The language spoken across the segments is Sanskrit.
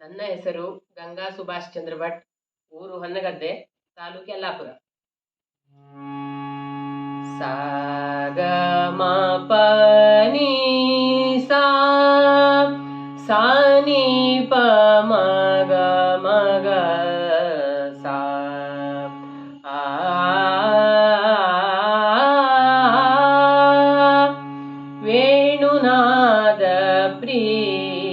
ನನ್ನ ಹೆಸರು ಗಂಗಾ ಸುಭಾಷ್ ಚಂದ್ರ ಭಟ್ ಊರು ಹೊನ್ನಗದ್ದೆ ತಾಲೂಕು ಯಲ್ಲಾಪುರ ಸಾಗ ಮ ಪ ಸಾ ಸಾ ನೀ ಪ ಮ ಗ ಮ ಗ ಸಾ ಆ ವೇಣುನಾದ ಪ್ರಿಯ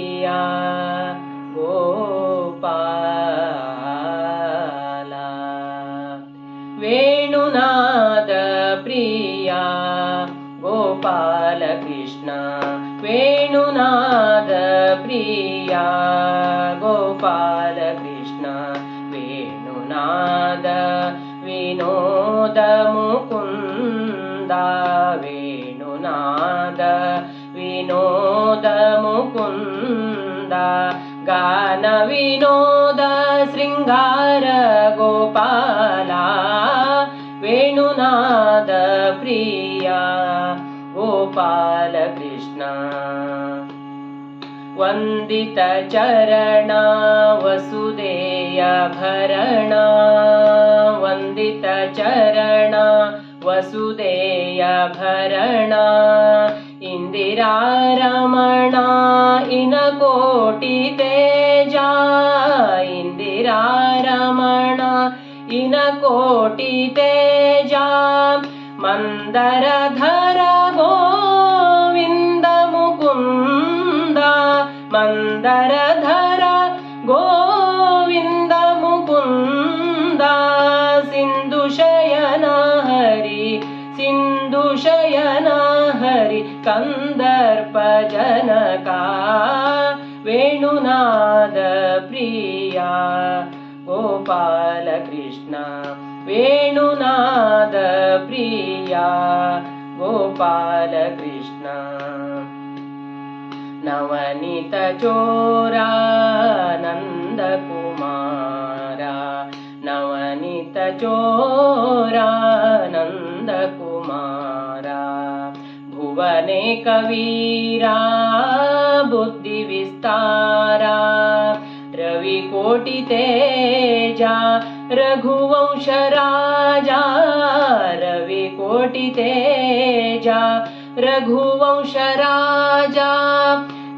गोपालकृष्ण वेणुनादप्रिया गोपालकृष्ण वेणुनाद विनोदमुकुन्द वेणुनाद विनोदमुकुन्द गानविनोद शृङ्गार गोपाला वेणुनाद प्रिया। गोपालकृष्ण। वन्दितचरणा वसुदेयभरणा वन्दितचरणा वसुदेयभरणा इन्दिरारमणा इनकोटितेजा। इन्दिरारमणा इनकोटितेजा। मन्दरधरा रधर गोविन्द मुकुन्द सिन्धुशयना हरि सिन्धुशयना हरि कन्दर्पजनका वेणुनाद प्रिया गोपालकृष्णा वेणुनाद प्रिया गोपालकृष्ण नवनीतचोरानन्दकुमारा। नवनीतचोरानन्दकुमारा। भुवने कवीरा बुद्धिविस्तारा। रविकोटितेजा रघुवंशराजा। रविकोटितेजा रघुवंशराजा।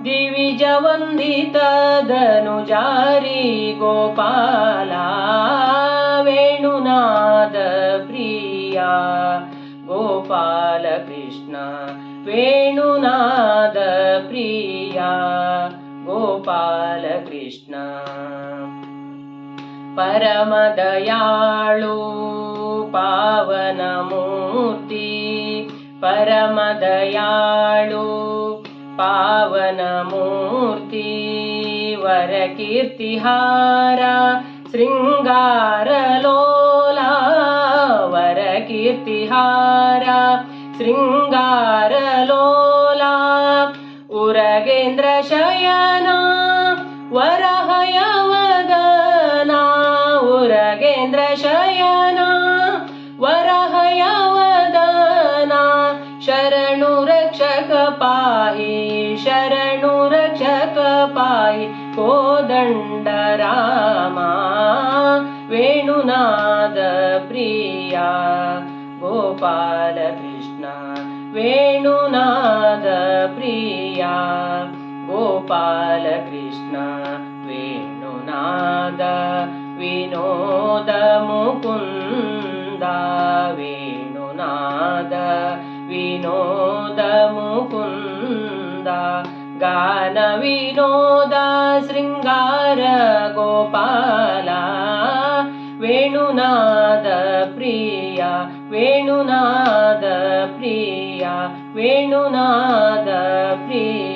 दिविजवन्दितदनुजारी गोपाला वेणुनादप्रिया गोपालकृष्ण वेणुनादप्रिया गोपालकृष्ण प्रिया परमदयाळु पावनमूर्ति परमदयालु पावनमूर्ति वरकीर्तिहारा शृङ्गारलोला वरकीर्तिहारा शृङ्गार य गोदण्डरामा वेणुनाद प्रिया गोपालकृष्ण वेणुनाद प्रिया गोपालकृष्ण वेणुनाद विनोदमुकुन्द वेणुनाद विनो गानविनोदा शृङ्गार गोपाला वेणुनादप्रिया वेणुनादप्रिया वेणुनादप्रिया।